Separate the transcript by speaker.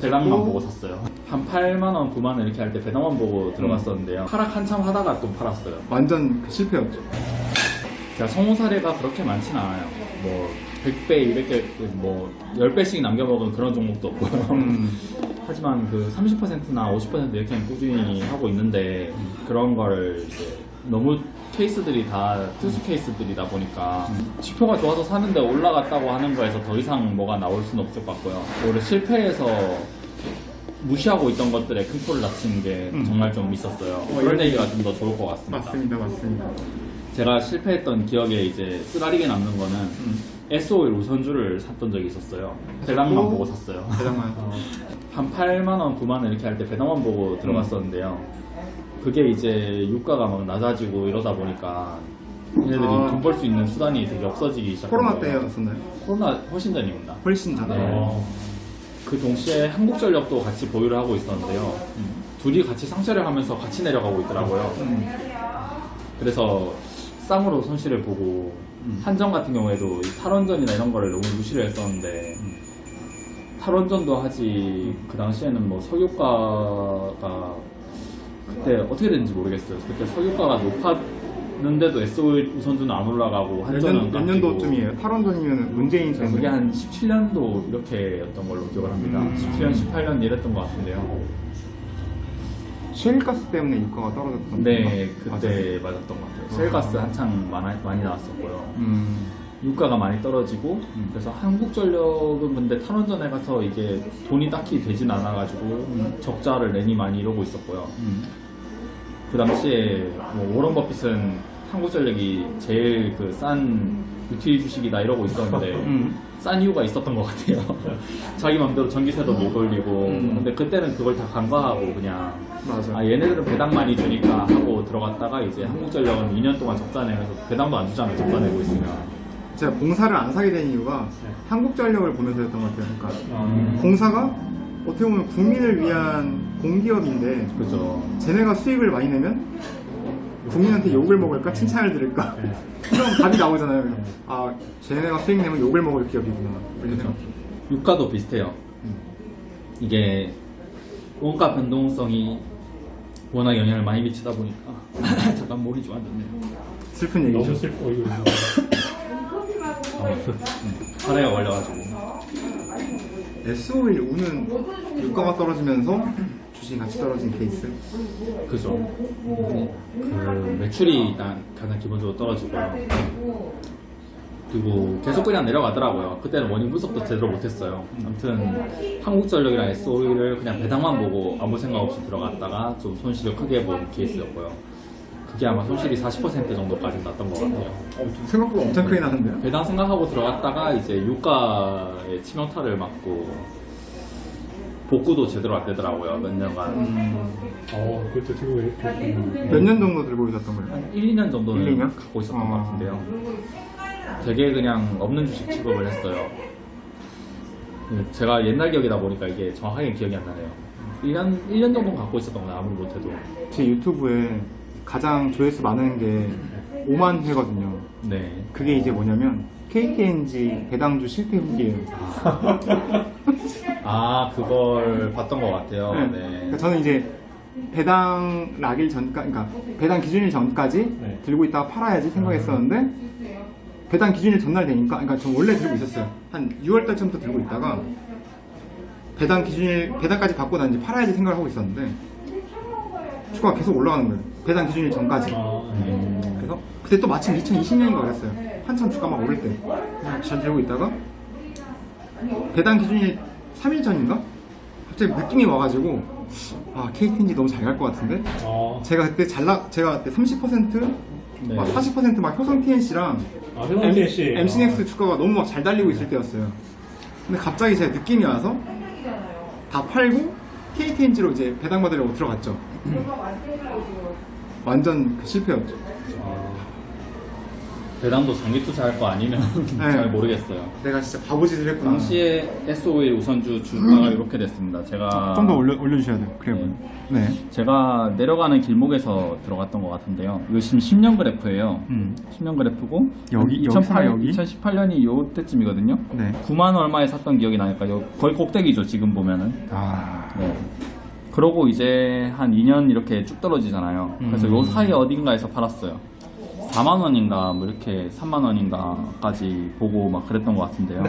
Speaker 1: 배당만
Speaker 2: 오.
Speaker 1: 보고 샀어요. 한 8만 원, 9만 원 이렇게 할 때 배당만 보고 들어갔었는데요. 하락 한참 하다가 또 팔았어요.
Speaker 2: 완전 그 실패였죠.
Speaker 1: 제가 성공 사례가 그렇게 많진 않아요. 뭐 100배, 200배, 뭐 10배씩 남겨먹은 그런 종목도 없고요.
Speaker 2: 음,
Speaker 1: 하지만 그 30%나 50% 이렇게 꾸준히 하고 있는데 그런 거를 이제 너무 케이스들이 다 특수 케이스들이다 보니까 지표가 좋아서 사는데 올라갔다고 하는 거에서 더 이상 뭐가 나올 수는 없을 것 같고요. 오히려 실패해서 무시하고 있던 것들에 큰 코를 다치는 게
Speaker 2: 음.
Speaker 1: 정말 좀 있었어요.
Speaker 2: 어, 이런
Speaker 1: 얘기가 좀 더 좋을 것 같습니다.
Speaker 2: 맞습니다, 맞습니다.
Speaker 1: 제가 실패했던 기억에 이제 쓰라리게 남는 거는
Speaker 2: 음.
Speaker 1: S5일 우선주를 샀던 적이 있었어요. 배당만
Speaker 2: 오.
Speaker 1: 보고 샀어요.
Speaker 2: 대장만.
Speaker 1: 한 8만 원, 9만 원 이렇게 할 때 배당만 보고 들어갔었는데요. 그게 이제 유가가 막 낮아지고 이러다 보니까 얘네들이
Speaker 2: 아.
Speaker 1: 돈 벌 수 있는 수단이 되게 없어지기 시작한
Speaker 2: 코로나
Speaker 1: 거예요.
Speaker 2: 때였었나요?
Speaker 1: 코로나 훨씬 전입니다.
Speaker 2: 훨씬 전.
Speaker 1: 네. 그 동시에 한국전력도 같이 보유를 하고 있었는데요. 둘이 같이 상쇄를 하면서 같이 내려가고 있더라고요.
Speaker 2: 음.
Speaker 1: 그래서 쌍으로 손실을 보고
Speaker 2: 음.
Speaker 1: 한전 같은 경우에도 이 탈원전이나 이런 거를 너무 무시를 했었는데 탈원전도 하지 그 당시에는 뭐 석유가가 그때 어떻게 됐는지 모르겠어요. 그때 석유가가 높았는데도 SO 우선주는 안 올라가고
Speaker 2: 몇,
Speaker 1: 한전은
Speaker 2: 년, 몇. 년도쯤이에요? 탈원전이면 문재인
Speaker 1: 그게
Speaker 2: 정부.
Speaker 1: 한 17년도 이렇게였던 걸로 기억을 합니다.
Speaker 2: 음.
Speaker 1: 17년, 18년 이랬던 것 같은데요.
Speaker 2: 셰일가스 때문에 유가가 떨어졌던
Speaker 1: 네,
Speaker 2: 건가?
Speaker 1: 그때 맞았던 것 같아요. 셀가스 한창 많이, 많이 나왔었고요.
Speaker 2: 음.
Speaker 1: 유가가 많이 떨어지고
Speaker 2: 음.
Speaker 1: 그래서 한국전력은 근데 탈원전에 가서 이게 돈이 딱히 되진 않아가지고
Speaker 2: 음.
Speaker 1: 적자를 내니 많이 이러고 있었고요.
Speaker 2: 음.
Speaker 1: 그 당시에 뭐 오런 버핏은 한국전력이 제일 그 싼 유틸 주식이다 이러고 있었는데
Speaker 2: 음.
Speaker 1: 싼 이유가 있었던 것 같아요. 자기 맘대로 전기세도 못 올리고
Speaker 2: 음.
Speaker 1: 근데 그때는 그걸 다 간과하고 그냥
Speaker 2: 맞아.
Speaker 1: 아 얘네들은 배당 많이 주니까 하고 들어갔다가 이제 한국전력은 2년 동안 적자 내면서 배당도 안 주잖아요 적자 내고 있으면
Speaker 2: 제가 공사를 안 사게 된 이유가 한국전력을 보면서였던 것 같아요. 그러니까
Speaker 1: 음.
Speaker 2: 공사가 어떻게 보면 국민을 위한 공기업인데
Speaker 1: 그죠
Speaker 2: 쟤네가 수익을 많이 내면 국민한테 욕을 먹을까? 칭찬을 들을까? 이런 답이 나오잖아요. 아 쟤네가 수익 내면 욕을 먹을 기업이구나. 이렇게 생각해요.
Speaker 1: 유가도 비슷해요. 이게 원가 변동성이 워낙 영향을 많이 미치다 보니까. 잠깐 목이 좀 안 좋네요.
Speaker 2: 슬픈 얘기죠.
Speaker 3: 너무 슬퍼 이거.
Speaker 1: 카레가 걸려가지고.
Speaker 2: S5일 우는 유가가 떨어지면서 주식이 같이 떨어진 케이스.
Speaker 1: 그죠. 그 매출이 일단 가장 기본적으로 떨어지고요. 그리고 계속 그냥 내려가더라고요. 그때는 원인 분석도 제대로 못했어요. 아무튼 한국전력이랑 SOE를 그냥 배당만 보고 아무 생각 없이 들어갔다가 좀 손실을 크게 본 케이스였고요. 그게 아마 손실이 40% 정도까지 났던 것 같아요.
Speaker 2: 어, 생각보다 엄청 크게 나는데요.
Speaker 1: 배당 생각하고 들어갔다가 이제 유가의 치명타를 맞고 복구도 제대로 안 되더라고요 몇 년간
Speaker 3: 어, 그때 들고 이렇게.
Speaker 2: 몇년 정도 들고 있었던 거예요?
Speaker 1: 한 1, 2년 정도는
Speaker 2: 1, 2년?
Speaker 1: 갖고 있었던
Speaker 2: 아.
Speaker 1: 것 같은데요 되게 그냥 없는 주식 취급을 했어요 그 제가 옛날 기억이다 보니까 이게 정확하게 기억이 안 나네요 1년, 1년 정도 갖고 있었던 거예요 아무리 못해도
Speaker 2: 제 유튜브에 가장 조회수 많은 게 5만 회거든요.
Speaker 1: 네
Speaker 2: 그게 이제 뭐냐면 KTNG 배당주 실패 후기예요.
Speaker 1: 아 그걸 봤던 것 같아요
Speaker 2: 네.
Speaker 1: 네.
Speaker 2: 그러니까 저는 이제 배당 락일 전까, 그러니까 배당 기준일 전까지
Speaker 3: 네.
Speaker 2: 들고 있다가 팔아야지 생각했었는데 배당 기준일 전날 되니까, 그러니까 저 원래 들고 있었어요. 한 6월 달쯤부터 들고 있다가 배당 기준일 배당까지 받고 난 이제 팔아야지 생각을 하고 있었는데 주가가 계속 올라가는 거예요. 배당 기준일 전까지.
Speaker 3: 아, 네.
Speaker 2: 그래서 그때 또 마침 2020년인가 그랬어요. 한참 주가 막 오를 때. 잘 들고 있다가 배당 기준이 3일 전인가? 갑자기 느낌이 와가지고 아 KTNG 너무 잘 갈 것 같은데
Speaker 3: 아,
Speaker 2: 제가 그때 잘라 제가 그때 30%
Speaker 1: 네.
Speaker 2: 막 40%막 효성 TNC랑
Speaker 3: 아, 효성 TNC.
Speaker 2: MCNX
Speaker 3: 아.
Speaker 2: 주가가 너무 막 잘 달리고 있을 때였어요. 근데 갑자기 제가 느낌이 와서 다 팔고 KTNG로 이제 배당 받으려고 들어갔죠. 완전 그 실패였죠.
Speaker 3: 아,
Speaker 1: 배당도 장기 투자할 거 아니면
Speaker 2: 네.
Speaker 1: 잘 모르겠어요.
Speaker 2: 내가 진짜 바보짓을 했구나.
Speaker 1: 당시에 S51 우선주 주가가 이렇게 됐습니다. 제가
Speaker 2: 좀 더 올려 올려주셔야 돼요. 그래 보여. 네.
Speaker 1: 제가 내려가는 길목에서 들어갔던 것 같은데요. 이거 지금 10년 그래프예요.
Speaker 2: 음.
Speaker 1: 10년 그래프고
Speaker 2: 여기, 여기 설마 여기?
Speaker 1: 2018년이 요때쯤이거든요.
Speaker 2: 네.
Speaker 1: 9만 얼마에 샀던 기억이 나니까 요 거의 꼭대기죠 지금 보면은.
Speaker 2: 아.
Speaker 1: 네. 그러고 이제 한 2년 이렇게 쭉 떨어지잖아요. 그래서
Speaker 2: 음.
Speaker 1: 요 사이 어딘가에서 팔았어요. 4만 원인가 뭐 이렇게 3만 원인가까지 보고 막 그랬던 것 같은데요.